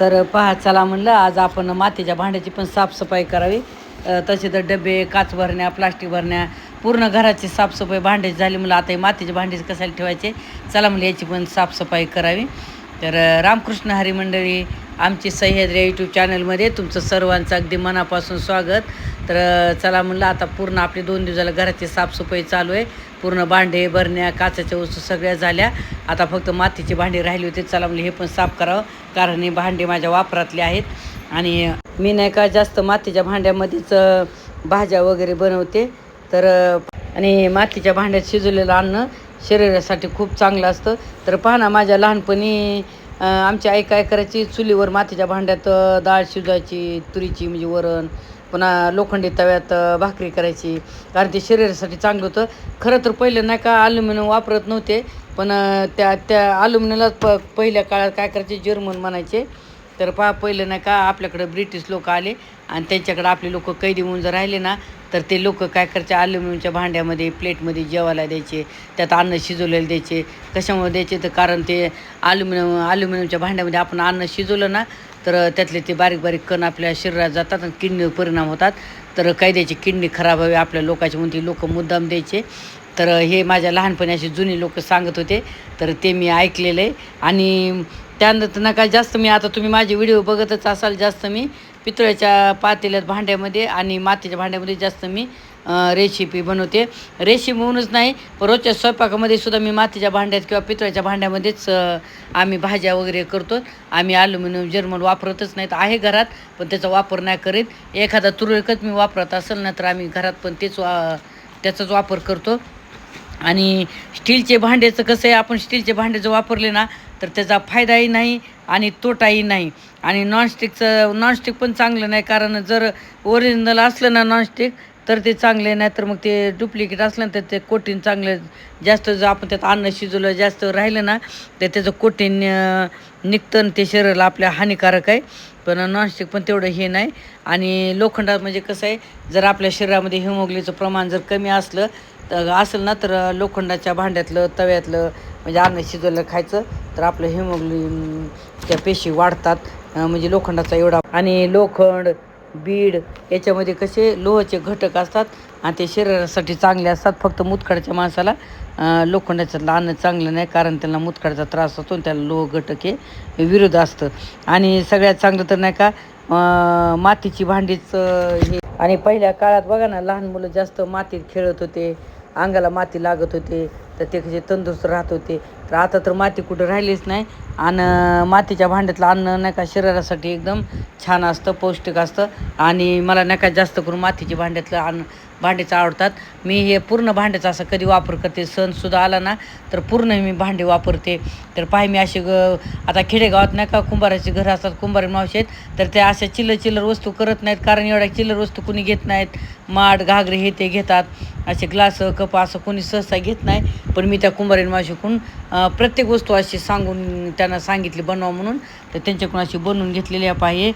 तर पहा चला म्हणलं आज आपण मातीच्या भांड्याची पण साफसफाई करावी. तसे तर डबे काच भरण्या प्लास्टिक भरण्या पूर्ण घराची साफसफाई भांड्याची झाली म्हणलं आता हे मातीचे भांडे कशाला ठेवायचे? चला म्हणलं याची पण साफसफाई करावी. तर रामकृष्ण हरी मंडळी आमची सह्याद्री यूट्यूब चॅनलमध्ये तुमचं सर्वांचं अगदी मनापासून स्वागत. तर चला म्हणलं आता पूर्ण आपली दोन दिवसाला घराची साफसफाई चालू आहे. पूर्ण भांडे भरण्या काचाच्या वस्तू सगळ्या झाल्या. आता फक्त मातीची भांडी राहिली होती. चला म्हणलं हे पण साफ करावं कारण हे भांडे माझ्या वापरातले आहेत. आणि मी नाही का जास्त मातीच्या भांड्यामध्येच भाज्या वगैरे बनवते. तर आणि मातीच्या भांड्यात शिजवलेलं अन्न शरीरासाठी खूप चांगलं असतं. तर पहा ना माझ्या लहानपणी आमच्या आमची आई काय करायची? चुलीवर मातीच्या भांड्यात डाळ शिजायची तुरीची म्हणजे वरण पुन्हा लोखंडी तव्यात भाकरी करायची. कारण ते शरीरासाठी चांगलं होतं. खरं तर पहिलं नाही का अल्युमिनियम वापरत नव्हते पण त्या त्या अल्युमिनियमला प पहिल्या काळात काय करायचे? जर्मन म्हणायचे. तर पहा पहिलं नाही का आपल्याकडं ब्रिटिश लोक आले आणि त्यांच्याकडे आपले लोक कैदी म्हणून जर राहिले ना तर ते लोक काय करायचे अल्युमिनियमच्या भांड्यामध्ये प्लेटमध्ये जेवायला द्यायचे त्यात अन्न शिजवलेलं द्यायचे. कशामुळे द्यायचे? तर कारण ते अल्युमिनियम अल्युमिनियमच्या भांड्यामध्ये आपण अन्न शिजवलं ना तर त्यातले ते बारीक बारीक कण आपल्या शरीरात जातात आणि किडनीवर परिणाम होतात. तर काही द्यायची किडनी खराब व्हावी आपल्या लोकांची म्हणून ती लोक मुद्दाम द्यायचे. तर हे माझ्या लहानपणी असे जुनी लोक सांगत होते. तर ते मी ऐकलेलं. आहे आणि त्यानंतर नका जास्त मी आता तुम्ही माझे व्हिडिओ बघतच असाल जास्त मी. पितळ्याच्या पातेल्यात भांड्यामध्ये आणि मातीच्या भांड्यामध्ये जास्त मी रेसिपी बनवते. रेसिपी म्हणूनच नाही पण रोजच्या स्वयंपाकामध्ये सुद्धा मी मातीच्या भांड्यात किंवा पितळ्याच्या भांड्यामध्येच आम्ही भाज्या वगैरे करतो आम्ही ॲल्युमिनियम जर्मन वापरतच नाहीत. आहे घरात पण त्याचा वापर नाही करीत. एखादा तुरळकच मी वापरत असेल ना तर आम्ही घरात पण तेच वा त्याचाच वापर करतो. आणि स्टीलचे भांड्याचं कसं आहे आपण स्टीलचे भांडे जर वापरले ना तर त्याचा फायदाही नाही आणि तोटाही नाही. आणि नॉनस्टिकचं नॉनस्टिक पण चांगलं नाही कारण जर ओरिजिनल असलं ना नॉनस्टिक तर ते चांगले नाही तर मग ते डुप्लिकेट असलं ना तर ते कोटीन चांगलं जास्त जर आपण त्यात अन्न शिजवलं जास्त राहिलं ना तर त्याचं कोटीन निघतं आणि ते शरीराला आपल्या हानिकारक आहे. पण नॉनस्टिक पण तेवढं हे नाही. आणि लोखंडात म्हणजे कसं आहे जर आपल्या शरीरामध्ये हिमोग्लीचं प्रमाण जर कमी असलं तर असेल ना तर लोखंडाच्या भांड्यातलं तव्यातलं म्हणजे अन्न शिजवलं खायचं तर आपलं हिमोग्लीनच्या पेशी वाढतात. म्हणजे लोखंडाचा एवढा आणि लोखंड बीड याच्यामध्ये कसे लोहाचे घटक असतात आणि ते शरीरासाठी चांगले असतात. फक्त मुतखड्याच्या माणसाला लोखंडाचं लोखंडाच्यातलं अन्न चांगलं नाही कारण त्यांना मुतखड्याचा त्रास होतो आणि त्याला लोह घटक हे विरोध असतं. आणि सगळ्यात चांगलं तर नाही का मातीची भांडीच हे. आणि पहिल्या काळात बघा ना लहान मुलं जास्त मातीत खेळत होते अंगाला माती लागत होते. तर ते कसे तंदुरुस्त राहत होते. तर आता तर माती कुठं राहिलीच नाही. आणि मातीच्या भांड्यातलं अन्न नाही का शरीरासाठी एकदम छान असतं पौष्टिक असतं. आणि मला नाही का जास्त करून मातीच्या भांड्यातलं अन्न भांडेच आवडतात. मी हे पूर्ण भांड्याचा असं कधी वापर करते. सणसुद्धा आला ना तर पूर्ण मी भांडे वापरते. तर पाय मी असे ग आता खेडेगावात नाही का कुंभाराचे घरं असतात कुंभारी मावशी आहेत तर ते अशा चिल्लर चिल्लर वस्तू करत नाहीत. कारण एवढ्या चिल्लर वस्तू कुणी घेत नाहीत. माठ घागरे हे ते घेतात. असे ग्लास कप असं कोणी सहसा घेत नाही. पण मी त्या कुंभारी मावशीकडून प्रत्येक वस्तू अशी सांगून त्यांना सांगितली बनवा म्हणून. तर त्यांच्याकडून अशी बनवून घेतलेली आहे पाहे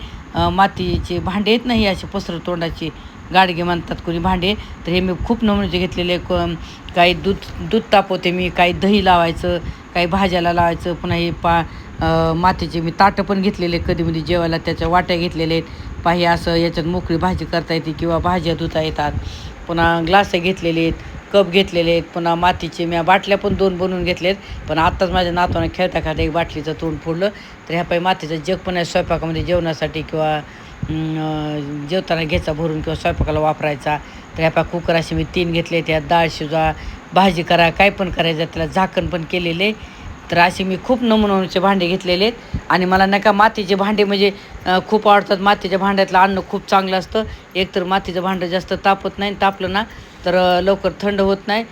मातीचे भांडे आहेत नाही असे पसर तोंडाची. गाडगे म्हणतात कोणी भांडे. तर हे मी खूप नमुन्याचे घेतलेले क- काही दूध दूध तापवते मी काही दही लावायचं काही भाज्याला लावायचं. पुन्हा हे पा मातीचे मी ताटं पण घेतलेले कधी मध्ये जेवायला त्याच्या वाट्या घेतलेले आहेत. पाही असं याच्यात मोकळी भाजी करता येते किंवा भाज्या धुता येतात. पुन्हा ग्लास घेतलेले आहेत कप घेतलेले आहेत. पुन्हा मातीचे मी बाटल्या पण दोन बनवून घेतलेत. पण आत्ताच माझ्या नातवानं खेळता खेळता एक बाटलीचं तोंड फोडलं. तर ह्या पाय मातीचं जग पण आहे स्वयंपाकामध्ये जेवणासाठी किंवा जेवताना घ्यायचा भरून किंवा स्वयंपाकाला वापरायचा. तर ह्या पहा कुकर असे मी तीन घेतले त्यात डाळ शिजा भाजी करा काय पण करायचं त्याला झाकण पण केलेले तर असे मी खूप नमुन्याचे भांडे घेतलेले आहेत. आणि मला नाही का मातीचे भांडे म्हणजे खूप आवडतात. मातीच्या भांड्यातलं अन्न खूप चांगलं असतं. एकतर मातीचं भांडं जास्त तापत नाही तापलं ना तर लवकर थंड होत नाही.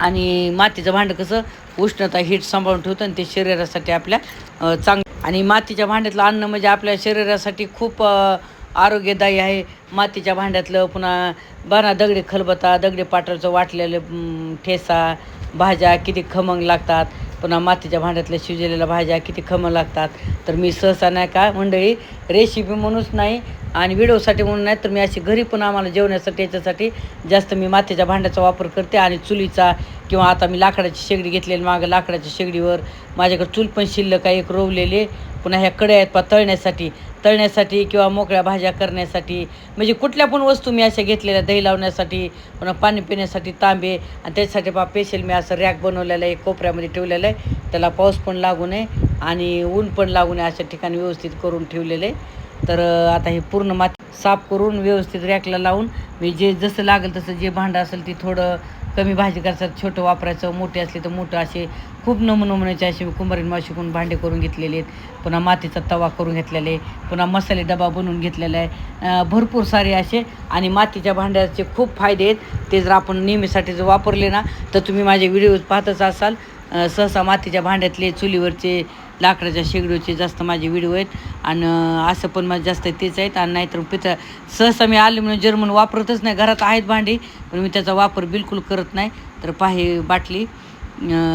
आणि मातीचं भांडं कसं उष्णता हीट सांभाळून ठेवतं आणि ते शरीरासाठी आपल्या चांगलं चांग आणि मातीच्या भांड्यातलं अन्न म्हणजे आपल्या शरीरासाठी खूप आरोग्यदायी आहे. मातीच्या भांड्यातलं पुन्हा बाणा दगडी खलबता दगडी पाटरचं वाटलेलं ठेसा भाज्या किती खमंग लागतात. पुन्हा मातीच्या भांड्यातल्या शिजलेल्या भाज्या किती खमंग लागतात. तर मी सहसा नाही का मंडळी रेसिपी म्हणूनच नाही आणि व्हिडिओसाठी म्हणून नाही तर मी अशी घरी पण आम्हाला जेवण्यासाठी याच्यासाठी जास्त मी मातीच्या भांड्याचा वापर करते आणि चुलीचा किंवा आता मी लाकडाची शेगडी घेतलेली मागं लाकडाच्या शेगडीवर. माझ्याकडे चूल पण शिल्लक आहे एक रोवलेले पुन्हा ह्या कड्या आहेत पा तळण्यासाठी. तळण्यासाठी किंवा मोकळ्या भाज्या करण्यासाठी. म्हणजे कुठल्या पण वस्तू मी अशा घेतलेल्या दही लावण्यासाठी पुन्हा पाणी पिण्यासाठी तांबे. आणि त्याच्यासाठी पा पेशल मी असं रॅक बनवलेलं आहे कोपऱ्यामध्ये ठेवलेलं आहे. त्याला पाऊस पण लागू नये आणि ऊन पण लागू नये अशा ठिकाणी व्यवस्थित करून ठेवलेलं आहे. तर आता हे पूर्ण माती साफ करून व्यवस्थित रॅकला लावून मी जे जसं लागेल तसं जे भांडं असेल ते थोडं कमी भाजी करायचं छोटं वापरायचं मोठे असले तर मोठं असे खूप नमुनमुन्याचे असे मी कुंभारीन माशिकून शिकून भांडे करून घेतलेले आहेत. पुन्हा मातीचा तवा करून घेतलेले पुन्हा मसाले डबा बनवून घेतलेला आहे. भरपूर सारे असे आणि मातीच्या भांड्याचे खूप फायदे आहेत. ते जर आपण नेहमीसाठी जर वापरले ना तर तुम्ही माझे व्हिडिओ पाहतच असाल. सहसा मातीच्या भांड्यातले चुलीवरचे लाकडाच्या शेगडूचे जास्त माझे व्हिडिओ आहेत. आणि असं पण माझं जास्त तेच आहेत. आणि नाहीतर पितळ सहसा मी आले म्हणून जर्मन वापरतच नाही. घरात आहेत भांडी पण मी त्याचा वापर बिलकुल करत नाही. तर पाही बाटली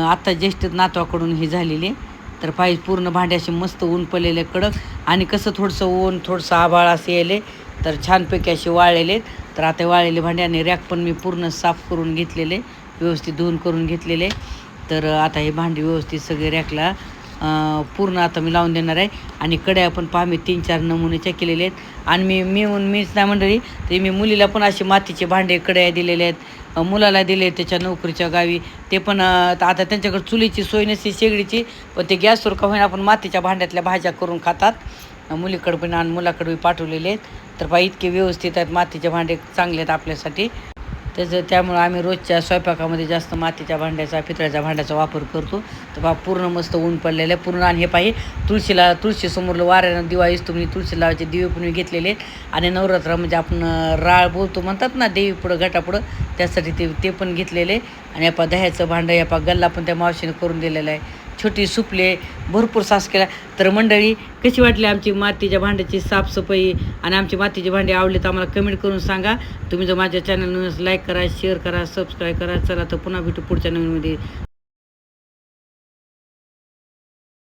आत्ता ज्येष्ठ नातवाकडून ही झालेली आहे. तर पाहिजे पूर्ण भांडे असे मस्त ऊन पडलेले कडक. आणि कसं थोडंसं ऊन थोडंसं आभाळ असे यायले तर छानपैकी असे वाळलेले आहेत. तर आता वाळलेले भांडे आणि रॅक पण मी पूर्ण साफ करून घेतलेले व्यवस्थित धुवून करून घेतलेले. तर आता हे भांडी व्यवस्थित सगळे रॅकला पूर्ण आता मी लावून देणार आहे. आणि कड्या पण पहा मी तीन चार नमुनेच्या केलेले आहेत. आणि मी मी मीच नाही मंडळी ते मी मुलीला पण असे मातीचे भांडे कड्या दिलेले आहेत. मुलाला दिले त्याच्या नोकरीच्या गावी. ते पण आता त्यांच्याकडे चुलीची सोय नसते शेगडीची. पण ते गॅसवर का होईना आपण मातीच्या भांड्यातल्या भाज्या करून खातात. मुलीकडे पण आणि मुलाकडे पाठवलेले आहेत. तर पहा इतके व्यवस्थित आहेत मातीचे भांडे चांगले आहेत आपल्यासाठी. त्याचं त्यामुळं आम्ही रोजच्या स्वयंपाकामध्ये जास्त मातीच्या भांड्याचा पितळ्याच्या भांड्याचा वापर करतो. तर बा पूर्ण मस्त ऊन पडलेलं आहे. पूर्ण आणि हे पाहिजे तुळशीला तुळशीसमोरलं वाऱ्यानं दिवा असतो म्हणजे तुळशी लावायचे दिवे पण मी घेतलेले. आणि नवरात्र म्हणजे आपण राळ बोलतो म्हणतात ना देवी पुढं घटापुढं त्यासाठी ते ते पण घेतलेले. आणि आपा दह्याचं भांडं यापा गल्ला पण त्या मावशीने करून दिलेलं आहे. छोटी सुपले भरपूर सास केला तर मंडळी कशी वाटली आमची मातीच्या भांड्याची साफसफाई? आणि आमची मातीची भांडी आवडली तर आम्हाला कमेंट करून सांगा. तुम्ही जर माझ्या चॅनल लाईक करा शेअर करा सबस्क्राईब करा. चला तर पुन्हा भेटू पुढच्या नवीनमध्ये